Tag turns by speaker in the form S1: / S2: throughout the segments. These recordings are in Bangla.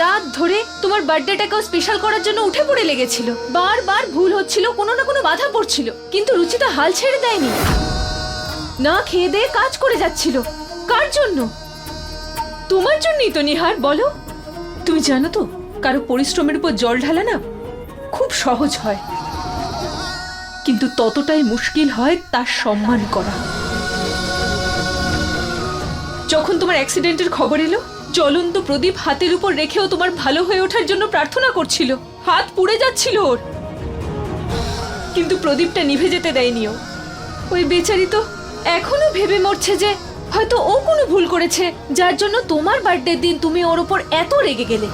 S1: রাত ধরে তোমার বার্থডেটাকেও স্পেশাল করার জন্য উঠে পড়ে লেগেছিল। বারবার ভুল হচ্ছিল, কোনো না কোনো বাধা পড়ছিল, কিন্তু রুচিতা হাল ছেড়ে দেয়নি। না খেয়ে দিয়ে কাজ করে যাচ্ছিল। কার জন্য? তোমার জন্যই তো নিহার, বলো। তুমি জানো তো, কারও পরিশ্রমের উপর জল ঢালা না খুব সহজ হয়। কিন্তু ততটাই মুশকিল হয় তার সম্মান করা। যখন তোমার অ্যাক্সিডেন্টের খবর এলো জ্বলন্ত প্রদীপ হাতের উপর রেখেও তোমার ভালো হয়ে ওঠার জন্য প্রার্থনা করছিল। হাত পুড়ে যাচ্ছিল ওর। কিন্তু প্রদীপটা নিভে যেতে দেয়নি ও। ওই বেচারি তো এখনও ভেবে মরছে যে হয়তো ও কোনো ভুল করেছে, যার জন্য তোমার বার্থডে দিন তুমি ওর ওপর এত রেগে গেলে।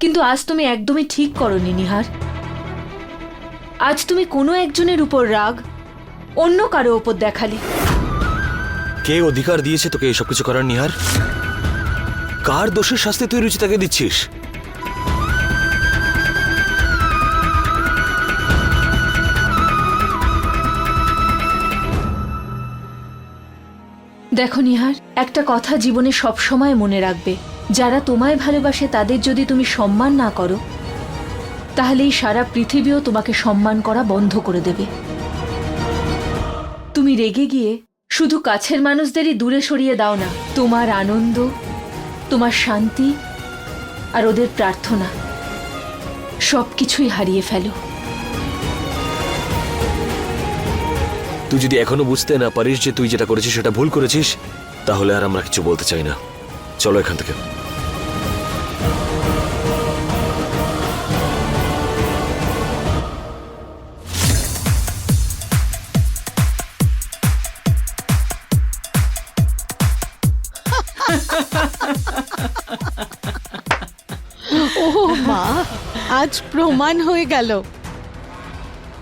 S1: কিন্তু আজ তুমি একদমই ঠিক করনি, নিহার। আজ তুমি কোনো একজনের উপর রাগ, অন্য কারও ওপর দেখালে।
S2: কে অধিকার দিয়েছে তোকে এসব কিছু করার, নিহার? কার দোষের শাস্তি তুই রুচিতাকে দিচ্ছিস?
S1: দেখো, নিহার, একটা কথা জীবনে সব সময় মনে রাখবে। যারা তোমায় ভালোবাসে, তাদের যদি তুমি সম্মান না করো তাহলে এই সারা পৃথিবীও তোমাকে সম্মান করা বন্ধ করে দেবে। তুমি রেগে গিয়ে শুধু কাছের মানুষদেরই দূরে সরিয়ে দাও না। তোমার আনন্দ, তোমার শান্তি আর ওদের প্রার্থনা সব কিছুই হারিয়ে ফেলো।
S2: তুই যদি এখনও বুঝতে না পারিস যে তুই যেটা করেছিস সেটা ভুল করেছিস, তাহলে আর আমরা কিছু বলতে চাই না। চলো এখান থেকে।
S3: ও মা আজ প্রমাণ হয়ে গেল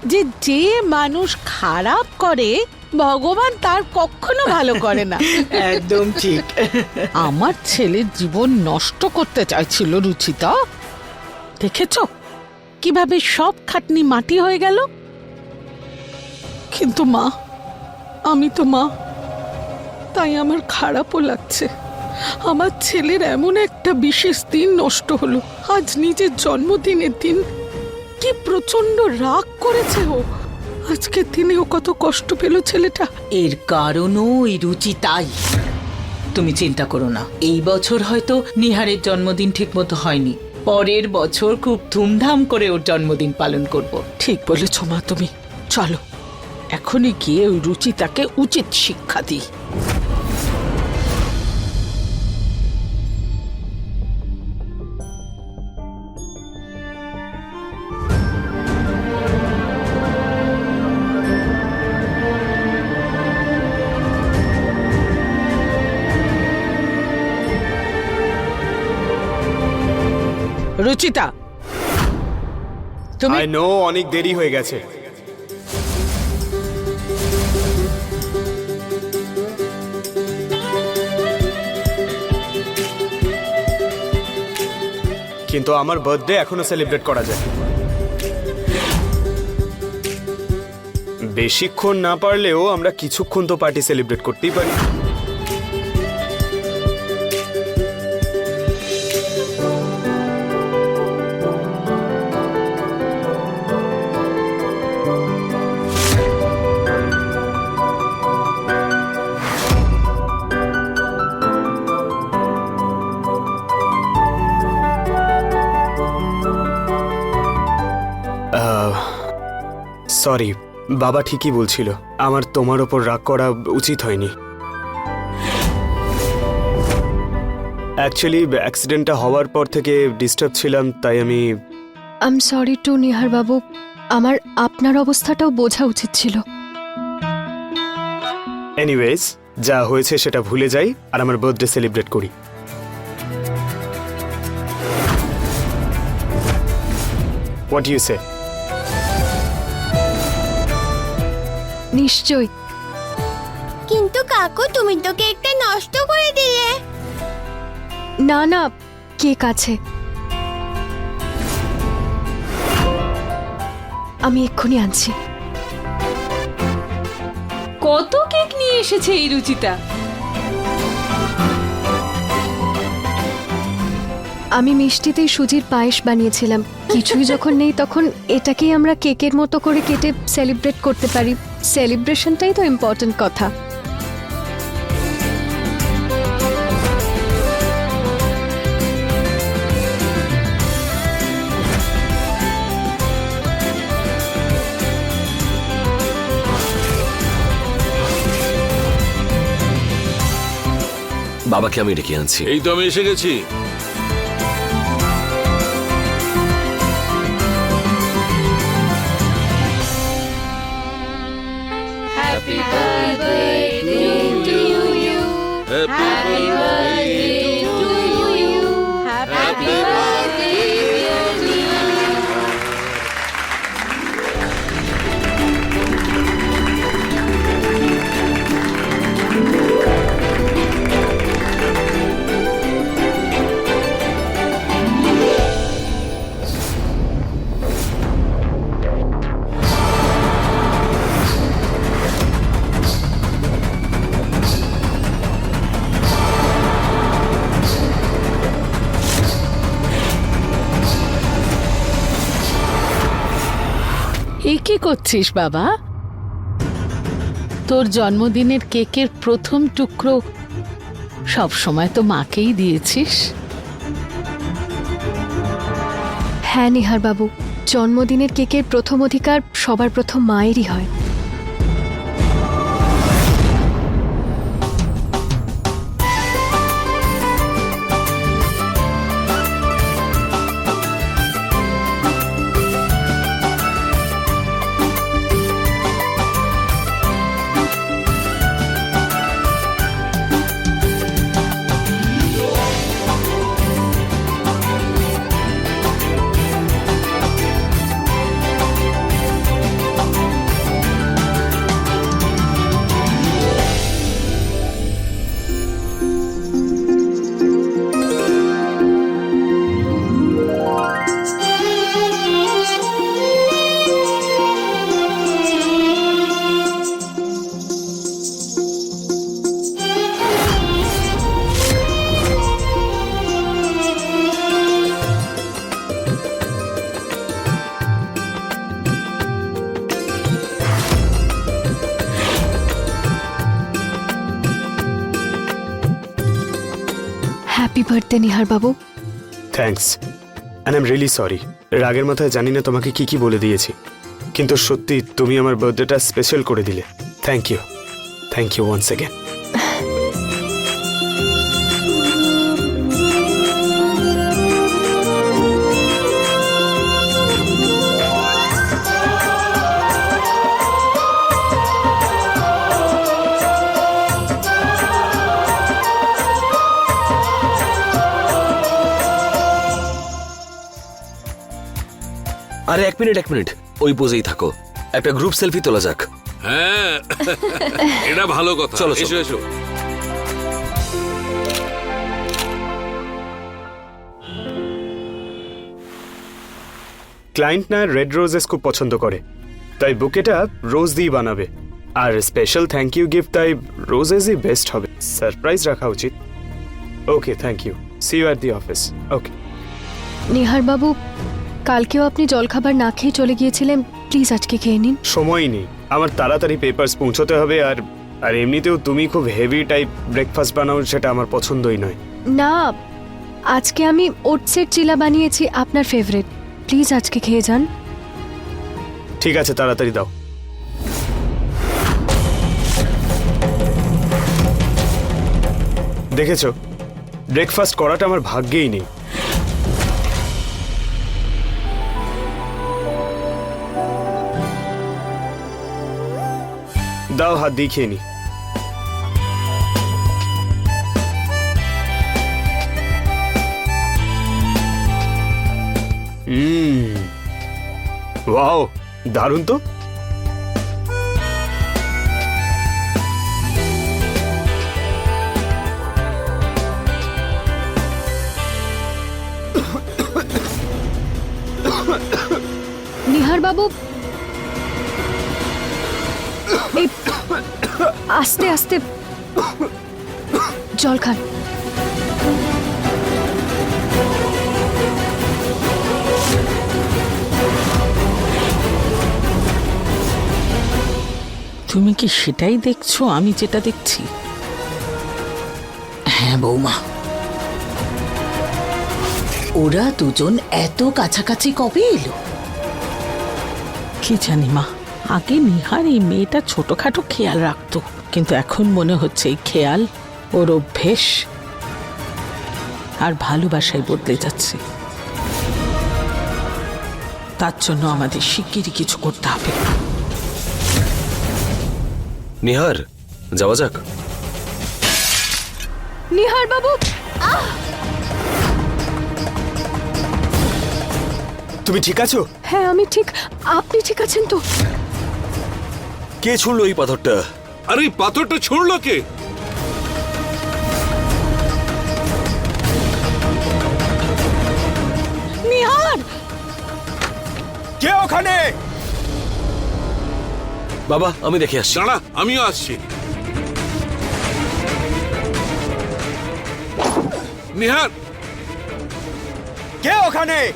S3: যে যে মানুষ খারাপ করে ভগবান তার কখনো ভালো করে না।
S4: একদম ঠিক।
S3: আমার ছেলের জীবন নষ্ট করতে চাইছিল রুচিতা। দেখেছ কীভাবে সব খাটনি মাটি হয়ে গেল? কিন্তু মা আমি তো মা তাই আমার খারাপও লাগছে। আমার ছেলের এমন একটা বিশেষ দিন নষ্ট হলো। আজ নিজের জন্মদিনের দিন। কি প্রচণ্ড রাগ করেছে ও। আজকের দিনে ও কত কষ্ট পেল ছেলেটা।
S4: এর কারণও ওই রুচি তাই। তুমি চিন্তা করো না এই বছর হয়তো নিহারের জন্মদিন ঠিকমতো হয়নি। পরের বছর খুব ধুমধাম করে ওর জন্মদিন পালন করব।
S3: ঠিক বলেছ মা তুমি। চলো এখনই গিয়ে ওই রুচিতাকে উচিত শিক্ষা দিই। রুচিতা, তুমি?
S5: নো অনেক দেরি হয়ে গেছে। কিন্তু আমার বার্থডে এখনও সেলিব্রেট করা যায়। বেশিক্ষণ না পারলেও আমরা কিছুক্ষণ তো পার্টি সেলিব্রেট করতেই পারি। সরি বাবা ঠিকই বলছিল। আমার তোমার ওপর রাগ করা উচিত হয়নি। অ্যাকচুয়ালি অ্যাক্সিডেন্টটা হওয়ার পর থেকে ডিস্টার্ব ছিলাম তাই আমি
S6: আম সরি টু নিহার বাবু। আমার আপনার অবস্থাটাও বোঝা উচিত ছিল।
S5: এনিওয়েজ যা হয়েছে সেটা ভুলে যাই আর আমার বার্থডে সেলিব্রেট করি। হোয়াট ইউ সে
S6: নিশ্চয়ই।
S7: কিন্তু কাকু তুমি তো কেকটা নষ্ট করে দিলে।
S6: না না কেক আছে আমি এক্ষুনি আনছি।
S1: কত কেক নিয়ে এসেছে এই রুচিতা?
S6: আমি মিষ্টিতেই সুজির পায়েস বানিয়েছিলাম। কিছুই যখন নেই তখন এটাকেই আমরা কেকের মতো করে কেটে সেলিব্রেট করতে পারি। সেলিব্রেশনটাই তো ইম্পর্ট্যান্ট কথা।
S2: বাবাকে আমি ডেকে আনছি।
S8: এই তো আমি এসে গেছি।
S3: করছিস, বাবা? তোর জন্মদিনের কেকের প্রথম টুকরো সব সময় তো মাকেই দিয়েছিস।
S6: হ্যাঁ নিহার বাবু জন্মদিনের কেকের প্রথম অধিকার সবার প্রথম মায়েরই হয়। Birthday Nihar Babu?
S5: Thanks and I am really sorry রাগের মাথায় জানি না তোমাকে কি কি বলে দিয়েছি। কিন্তু সত্যি তুমি আমার বার্থডেটা স্পেশাল করে দিলে। Thank you thank you once again
S2: আরে এক মিনিট এক মিনিট। ওই পোজেই থাকো। একটা গ্রুপ সেলফি তোলা যাক।
S8: হ্যাঁ। এটা ভালো কথা।
S2: চলো।
S8: এসো এসো।
S5: ক্লায়েন্ট না রেড রোজেস খুব পছন্দ করে। তাই বুকেটা রোজ দিয়ে বানাবে। আর স্পেশাল থ্যাংক ইউ গিফট তাই রোজেসই বেস্ট হবে। সারপ্রাইজ রাখা উচিত। Okay thank you see you at the office okay
S6: Nihar বাবু কালকেও আপনি জলখাবার না খেয়ে চলে গিয়েছিলেন প্লিজ আজকে খেয়ে নিন।
S5: সময়ই নেই। আমার তাড়াতাড়ি পেপারস পৌঁছতে হবে আর আর এমনিতেও তুমি খুব হেভি টাইপ ব্রেকফাস্ট বানাও সেটা আমার পছন্দই নয়।
S6: না আজকে আমি ওটসের চিলা বানিয়েছি আপনার ফেভারিট প্লিজ আজকে খেয়ে যান।
S5: ঠিক আছে তাড়াতাড়ি দাও। দেখেছ? ব্রেকফাস্ট করাটা আমার ভাগ্যেই নেই। দাও হাত দিয়ে খেয়ে নি। ওয়াও দারুণ তো।
S6: নিহার বাবু আস্তে আস্তে। জল খান।
S3: তুমি কি সেটাই দেখছ? আমি যেটা দেখছি।
S4: হ্যাঁ বৌমা। ওরা দুজন এত কাছাকাছি কবে এলো?
S3: কি জানি, মা। আগে নিহার এই মেয়েটা ছোটখাটো খেয়াল রাখতো কিন্তু এখন মনে হচ্ছে এই খেয়াল ওর অভ্যেস আর ভালোবাসায় বদলে যাচ্ছে। তার জন্য আমাদের শিগগিরই কিছু করতে হবে।
S2: নিহার যাওয়া যাক।
S6: নিহার বাবু!
S5: তুমি ঠিক আছো?
S6: হ্যাঁ আমি ঠিক। আপনি ঠিক আছেন তো?
S2: কে ছুড়লো এই পাথরটা?
S8: আরে এই পাথরটা ছুঁড়লো কে?
S3: নিহার!
S5: কে ওখানে?
S2: বাবা আমি দেখে আসছি।
S8: দাঁড়া আমিও আসছি। নিহার!
S5: কে ওখানে?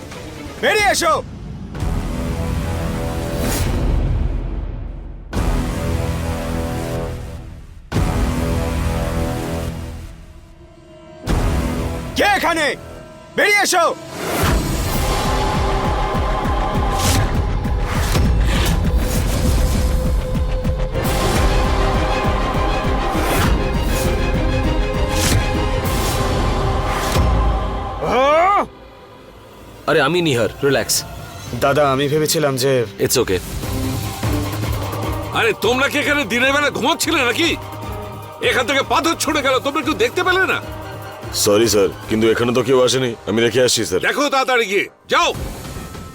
S5: বেরিয়ে এসো। এখানে। বেরিয়ে এসো।
S2: আরে আমি নিহার রিল্যাক্স
S5: দাদা আমি ভেবেছিলাম যে
S2: ইটস ওকে
S8: আরে তোমরা কি এখানে দিনের বেলা ঘুমাচ্ছিলে নাকি? এখান থেকে পাথর ছুড়ে গেল তোমরা কেউ দেখতে পেলে না?
S9: সরি স্যার কিন্তু এখানে তো কেউ আসেনি। আমি রেখে আসছি স্যার
S8: দেখো তাড়াতাড়ি গিয়ে। যাও।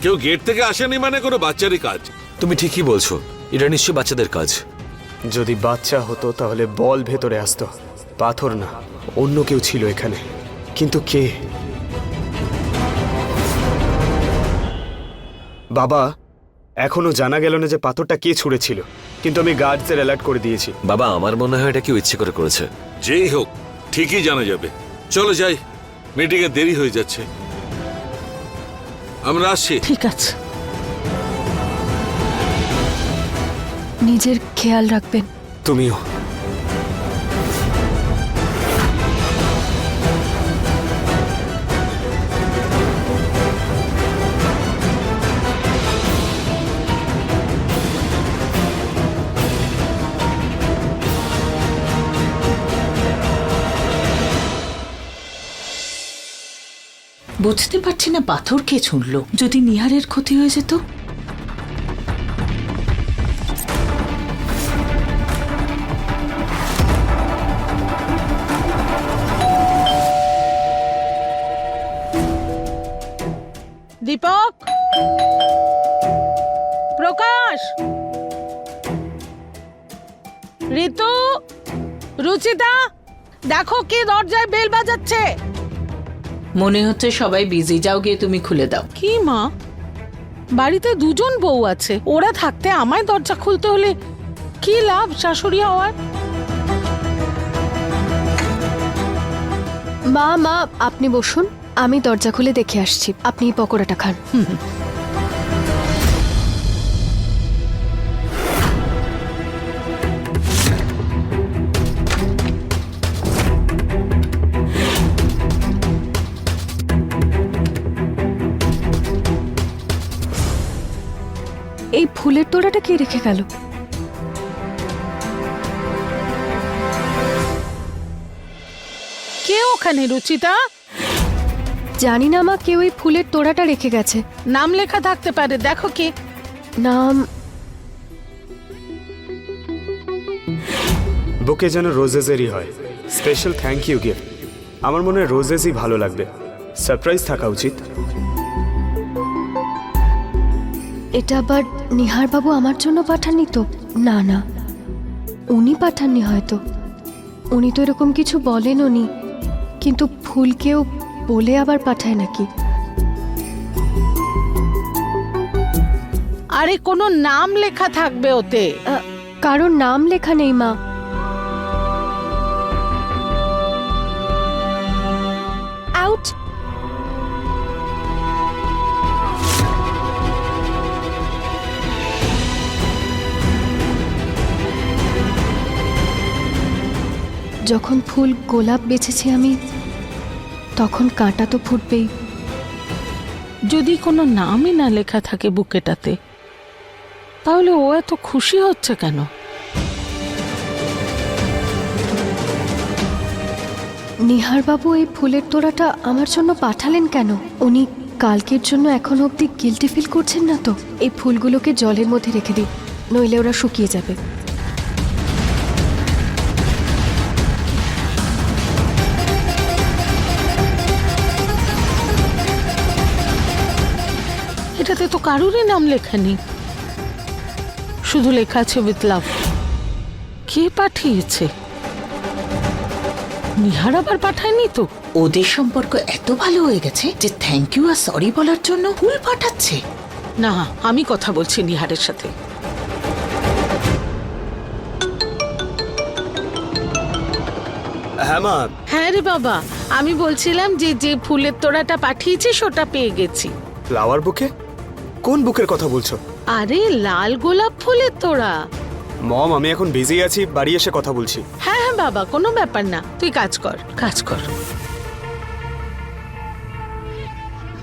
S8: কেউ গেট থেকে আসেনি মানে কোনো বাচ্চারই কাজ।
S2: তুমি ঠিকই বলছো। এটা নিশ্চয়ই বাচ্চাদের কাজ।
S5: যদি বাচ্চা হতো তাহলে বল ভেতরে আসতো। পাথর না অন্য কেউ ছিল এখানে। কিন্তু কে? বাবা এখনও জানা গেল না যে পাথরটা কে ছুঁড়েছিল। কিন্তু আমি গার্ডসের অ্যালার্ট করে দিয়েছি।
S2: বাবা আমার মনে হয় এটা কেউ ইচ্ছে করে করেছে।
S8: যেই হোক ঠিকই জানা যাবে। চলো যাই। মিটিংয়ে এ দেরি হয়ে যাচ্ছে। আমরা আসি।
S3: ঠিক আছে।
S6: নিজের খেয়াল রাখবেন।
S5: তুমিও।
S4: বুঝতে পারছি না পাথর কে ছুঁড়লো। যদি নিহারের ক্ষতি হয়ে যেত?
S3: দীপক? প্রকাশ? ঋতু? রুচিতা? দেখো কে দরজায় বেল বাজাচ্ছে।
S4: মনে হচ্ছে সবাই বিজি যাও গিয়ে তুমি খুলে দাও।
S3: কি মা? বাড়িতে দুজন বউ আছে। ওরা থাকতে আমায় দরজা খুলতে হলে কি লাভ শাশুড়ি হওয়ার?
S6: মা মা আপনি বসুন। আমি দরজা খুলে দেখে আসছি। আপনি পকোড়াটা খান। এই ফুলের তোড়াটা কে রেখে গেল?
S3: কে ওখানে রুচিতা?
S6: জানি না মা কেউ এই ফুলের তোড়াটা রেখে গেছে।
S3: নাম লেখা থাকতে পারে দেখো কে।
S6: নাম
S5: বুকে যেন রোজেসেরই হয়। Special thank you gift. আমার মনে হয় রোজেসই ভালো লাগবে। সারপ্রাইজ থাকা উচিত।
S6: এটা আবার নিহার বাবু আমার জন্য পাঠাননি তো? না না। উনি পাঠাননি হয়তো। উনি তো এরকম কিছু বলেন উনি কিন্তু ফুলকেও বলে আবার পাঠায় নাকি?
S3: আরে কোনো নাম লেখা থাকবে ওতে।
S6: কারোর নাম লেখা নেই মা। যখন ফুল গোলাপ বেছেছি আমি তখন কাঁটা তো ফুটবেই।
S3: যদি কোনো নামই না লেখা থাকে বুকেটাতে তাহলে ও এত খুশি হচ্ছে কেন?
S6: নিহারবাবু এই ফুলের তোড়াটা আমার জন্য পাঠালেন কেন? উনি কালকের জন্য এখন অবধি গিলটি ফিল করছেন না তো? এই ফুলগুলোকে জলের মধ্যে রেখে দিই নইলে ওরা শুকিয়ে যাবে।
S3: এটাতে তো কারুরই নাম লেখা নেই। শুধু লেখা আছে উইথ লাভ কে পাঠিয়েছে? নিহার আবার পাঠায়নি তো?
S4: ওদের সম্পর্ক এত ভালো হয়ে গেছে যে থ্যাংক ইউ আর সরি বলার জন্য ফুল পাঠাচ্ছে।
S3: না আমি কথা বলছি নিহারের সাথে।
S5: হ্যাঁ মা।
S3: হ্যাঁ রে বাবা আমি বলছিলাম যে যে ফুলের তোড়াটা পাঠিয়েছিস ওটা পেয়ে গেছি।
S5: ফ্লাওয়ার বুকে কোন বুকের কথা বলছো?
S3: আরে লাল গোলাপ ফুলের তোড়া
S5: মম আমি এখন বিজি আছি বাড়ি এসে কথা বলছি।
S3: হ্যাঁ হ্যাঁ বাবা কোনো ব্যাপার না তুই কাজ কর। কাজ কর।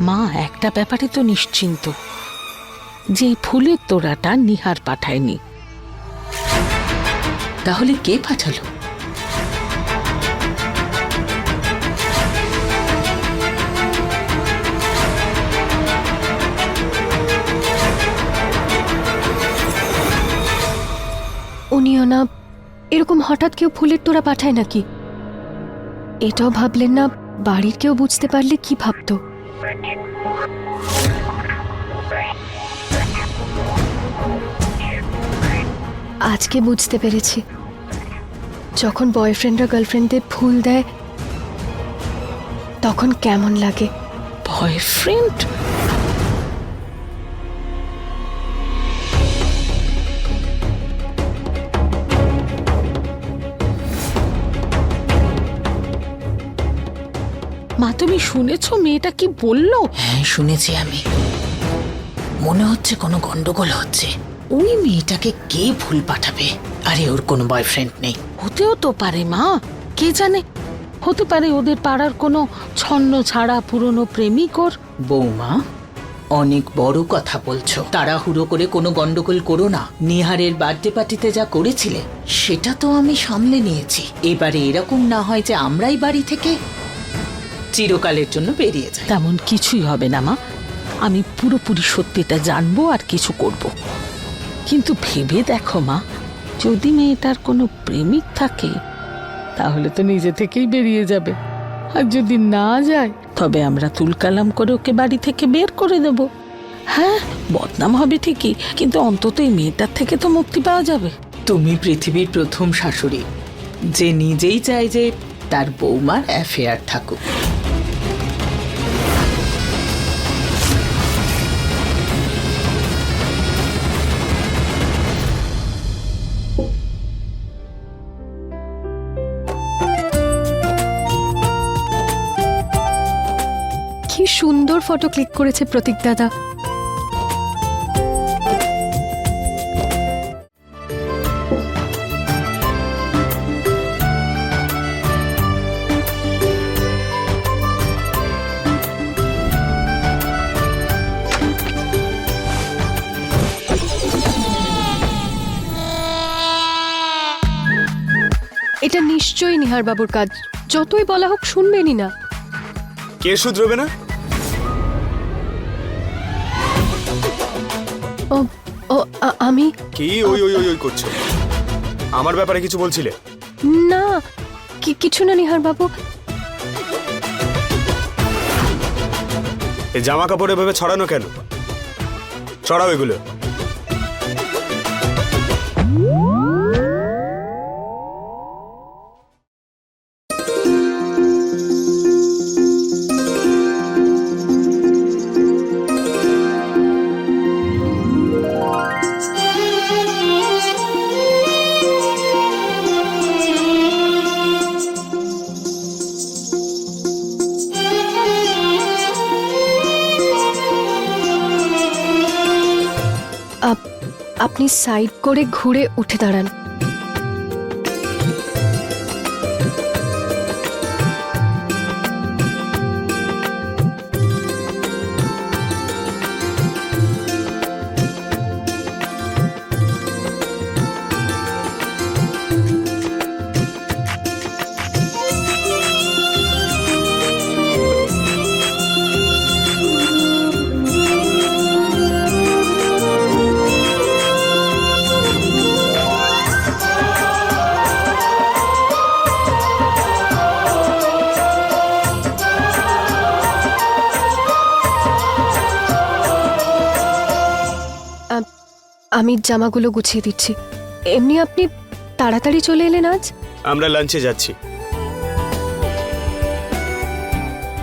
S3: মা একটা ব্যাপারে তো নিশ্চিন্ত। যে ফুলের তোড়াটা নিহার পাঠায়নি।
S4: তাহলে কে পাঠালো?
S6: উনিও না, এরকম হঠাৎ কেউ ফুলের তোড়া পাঠায় নাকি? এটাও ভাবলেন না, বাড়ির কেউ বুঝতে পারলে কি ভাবতো? আজকে বুঝতে পেরেছি। যখন বয়ফ্রেন্ডরা গার্লফ্রেন্ডদের ফুল দেয়, তখন কেমন লাগে?
S3: বয়ফ্রেন্ড? তুমি শুনেছো? মেয়েটা কি বলল?
S4: হ্যাঁ শুনেছি আমি। মনে হচ্ছে কোনো গন্ডগোল হচ্ছে। ওই মেয়েটাকে কে ভুল পাঠাবে? আরে ওর কোনো বয়ফ্রেন্ড নেই।
S3: হতেও তো পারে মা। কে জানে? হতে পারে ওদের পাড়ার কোনো ছন্ন ছাড়া পুরনো প্রেমিক ওর
S4: বৌমা অনেক বড় কথা বলছো। তাড়াহুড়ো করে কোনো গন্ডগোল করো না। নিহারের বার্থডে পার্টিতে যা করেছিলে সেটা তো আমি সামলে নিয়েছি। এবারে এরকম না হয় যে আমরাই বাড়ি থেকে চিরকালের জন্য বেরিয়ে যাই
S3: তেমন কিছুই হবে না মা। আমি পুরোপুরি সত্যিটা জানব আর কিছু করব। কিন্তু ভেবে দেখো মা যদি মেয়েটার কোনো প্রেমিক থাকে তাহলে তো নিজে থেকেই বেরিয়ে যাবে। আর যদি না যায় তবে আমরা তুলকালাম করে ওকে বাড়ি থেকে বের করে দেব। হ্যাঁ বদনাম হবে ঠিকই কিন্তু অন্তত এই মেয়েটার থেকে তো মুক্তি পাওয়া যাবে।
S4: তুমি পৃথিবীর প্রথম শাশুড়ি যে নিজেই চায় যে তার বৌমার অ্যাফেয়ার থাকুক।
S6: কি সুন্দর ফটো ক্লিক করেছে প্রতীক দাদা। এটা নিশ্চয়ই নিহার বাবুর কাজ। যতই বলা হোক শুনবেনই না।
S5: কে শুধরবে না?
S6: ও ও আ- আমি?
S5: কি? ওই ওই ওই ওই করছ। আমার ব্যাপারে কিছু বলছিলে?
S6: না কি কিছু না নিহার বাবু
S5: এই জামা কাপড় এভাবে ছড়ানো কেন? ছড়াও এগুলো।
S6: আপনি সাইড করে ঘুরে উঠে দাঁড়ান। আমি জামাগুলো গুছিয়ে দিচ্ছি। এমনি আপনি তাড়াতাড়ি চলে এলেন আজ?
S5: আমরা লাঞ্চে যাচ্ছি।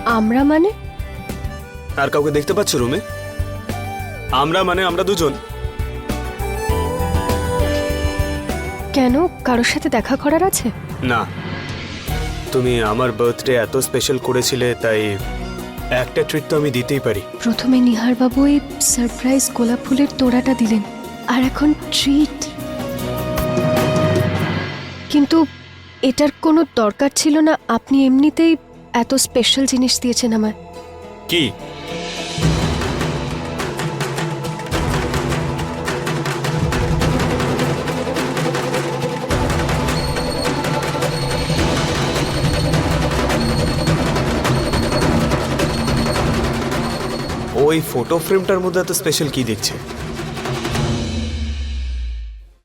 S6: আমরা মানে?
S5: আর কাউকে দেখতে পাচ্ছ রুমে? আমরা মানে আমরা দুজন।
S6: কেন? কারোর সাথে দেখা করার আছে?
S5: না। তুমি আমার বার্থডে এত স্পেশাল করেছিলে তাই একটা ট্রিট তো আমি দিতেই পারি।
S6: প্রথমে নিহারবাবু এই সারপ্রাইজ গোলাপ ফুলের তোড়াটা দিলেন। আর এখন ট্রিট কিন্তু এটার কোনো দরকার ছিল না, আপনি এমনিতেই এত স্পেশাল জিনিস দিয়েছেন আমায়।
S5: কি? ওই ফটো ফ্রেমটার মধ্যে এত স্পেশাল কি দেখছে?